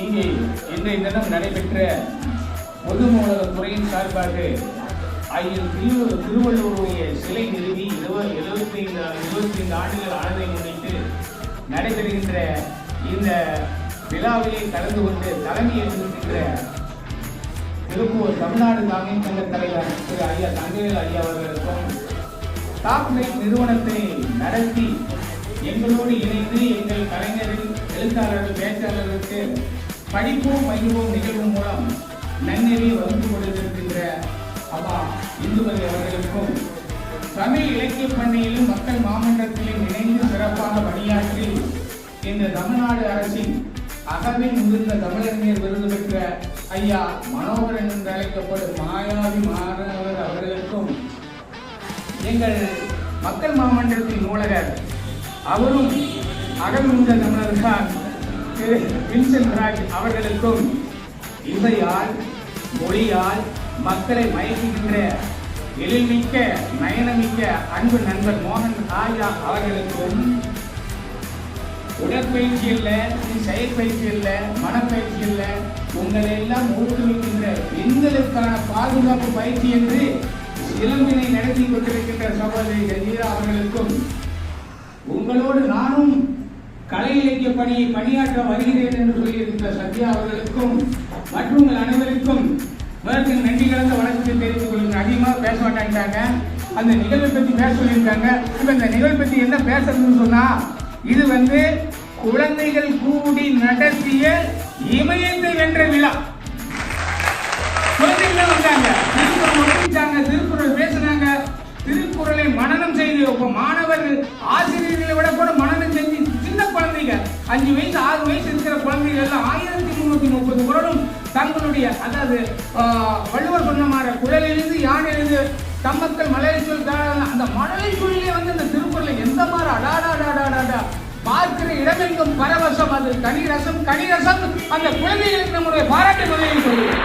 இங்கே இன்றைய தினம் நடைபெற்ற பொது நூலகத்துறையின் சார்பாக ஐயர் திரு திருவள்ளுவருடைய சிலை நிறுவி இருபது இருபத்தி இந்த ஆண்டுகள் ஆனதை முன்னிட்டு நடைபெறுகின்ற இந்த விழாவிலே கலந்து கொண்டு தலைமை ஏற்றிருக்கின்ற திருப்பூர் தமிழ்நாடு காங்கிரஸ் சங்க தலைவர் திரு ஐயா தங்கவேல் ஐயா அவர்களுக்கும் டாப்லைட் நிறுவனத்தை நடத்தி எங்களோடு இணைந்து எங்கள் கலைஞர்கள் எழுத்தாளர்கள் பேச்சாளர்களுக்கு படிப்போம் பயிர்வோம் நிகழ்வு மூலம் நன்னெறி வகுத்து கொடுத்திருக்கின்ற அப்பா இந்துமதி அவர்களுக்கும் தமிழ் இலக்கிய பண்ணையிலும் மக்கள் மாமன்றத்திலும் இணைந்து சிறப்பாக பணியாற்றி இந்த தமிழ்நாடு அரசின் அகவில் முதிர்ந்த தமிழறிஞர் விருது பெற்ற ஐயா மனோகரன் என்று அழைக்கப்படும் மாயாவி மாணவர் அவர்களுக்கும் எங்கள் மக்கள் மாமன்றத்தின் நூலகர் அவரும் அகமிழ்ந்த தமிழர்தான் திரு வின்சென்ட் ராய் அவர்களுக்கும் இசையால் மொழியால் மக்களை மயக்குகின்ற எழில்மிக்க நயனமிக்க அன்பு நண்பர் மோகன் ராஜா அவர்களுக்கும் உடற்பயிற்சி இல்லை செயற்பயிற்சி இல்லை மனப்பயிற்சி இல்லை உங்களை எல்லாம் ஊக்குவிக்கின்ற பெண்களுக்கான பாதுகாப்பு பயிற்சி என்று சிலம்பினை நடத்தி கொண்டிருக்கின்ற சகோதரி கஜீரா அவர்களுக்கும் உங்களோடு நானும் கலை இலக்கிய பணியை பணியாற்ற வருகிறேன் என்று சொல்லியிருக்கின்ற சத்யா அவர்களுக்கும் மற்றும் உங்கள் அனைவருக்கும் முதற்கு நன்றி கலந்த வணக்கத்தை தெரிவித்துக் கொள்ளுங்க அதிகமாக பேச மாட்டாங்க. அந்த நிகழ்வை பற்றி பேச சொல்லியிருக்காங்க. இப்போ இந்த நிகழ்வை பற்றி என்ன பேசுறதுன்னு சொன்னா இது வந்து குழந்தைகள் கூடி நடத்திய இமயத்தை வென்ற விழா. குழந்தைகள் வந்தாங்க. திருக்குறள் ஒப்பிச்சாங்க திருக்குறள் பேசுனாங்க. திருக்குறளை மனநம் செய்து மாணவர்கள் ஆசிரியர்களை விட கூட அஞ்சு வயசு ஆறு வயசு இருக்கிற குழந்தைகள் எல்லாம் ஆயிரத்தி முன்னூத்தி முப்பது குரலும் தங்களுடைய அதாவது வள்ளுவர் வள்ளுவர் சொன்ன மாதிரி குழலிலிருந்து யானையிலிருந்து தம்மக்கள் மலையை சொல் அந்த மழலை சொல்லிலே வந்து இந்த திருக்குறளை எந்த மாதிரி அடாடாடாடாடாடா பார்க்கிற இடமெங்கும் பரவசம் அது. கனிரசம் கனிரசம். அந்த குழந்தைகளுக்கு நம்முடைய பாராட்டு முறையை சொல்லுவோம்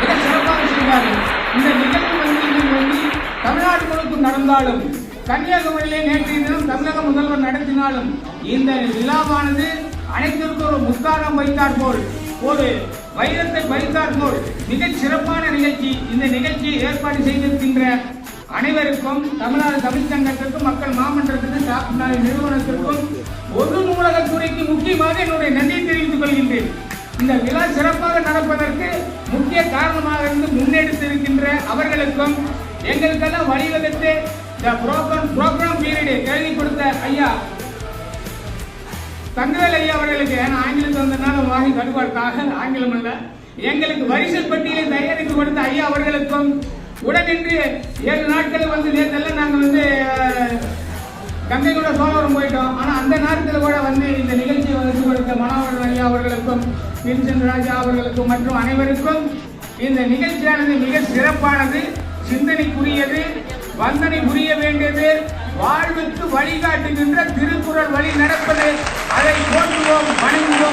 மிக சிறப்பாக செய்வார்கள் இந்த நிகழ்வு வந்து வந்து தமிழ்நாடு முழுக்கும் நடந்தாலும் கன்னியாகுமரியிலே நேற்றைய தினம் தமிழக முதல்வர் நடத்தினாலும் இந்த விழாவானது அனைத்திற்கும் ஒரு முத்தாரம் வைத்தார் போல் ஒரு வைரத்தை வைத்தார் போல் மிகச் சிறப்பான நிகழ்ச்சி. இந்த நிகழ்ச்சியை ஏற்பாடு செய்திருக்கின்ற அனைவருக்கும் தமிழ்நாடு தமிழ் சங்கத்திற்கும் மக்கள் மாமன்றத்திற்கும் நிறுவனத்திற்கும் பொது நூலகத்துறைக்கு முக்கியமாக என்னுடைய நன்றியை தெரிவித்துக் கொள்கின்றேன். இந்த விழா சிறப்பாக நடப்பதற்கு முக்கிய காரணமாக இருந்து முன்னெடுத்திருக்கின்ற அவர்களுக்கும் எங்களுக்கெல்லாம் வழிவகுத்து இந்த ப்ரோக்ராம் ப்ரோக்ராம் பீரியடு எழுதி கொடுத்த ஐயா. தங்கவேல் ஐயா அவர்களுக்கு ஏன்னா ஆங்கிலத்தில் வந்ததுனால வாங்கி கடுப்பாட்டாக ஆங்கிலம் அல்ல. எங்களுக்கு வரிசல் பட்டியலை தயாரித்து கொடுத்த ஐயா அவர்களுக்கும் உடனின்றி ஏழு நாட்கள் வந்து நேற்றெல்லாம் நாங்கள் வந்து அஹ், கூட சோழவரம் போயிட்டோம். ஆனால் அந்த நேரத்தில் கூட வந்து இந்த நிகழ்ச்சியை வந்து கொடுத்த மனோகரன் ஐயா அவர்களுக்கும் வின்சென்ட் ராஜா அவர்களுக்கும் மற்றும் அனைவருக்கும் இந்த நிகழ்ச்சியானது மிக சிறப்பானது சிந்தனைக்குரியது. வந்தனை புரிய வேண்டியது. வாழ்வுக்கு வழிகாட்டுகின்ற திருக்குறள் வழி நடப்பது அதை போற்றுவோம் வணங்குவோம்.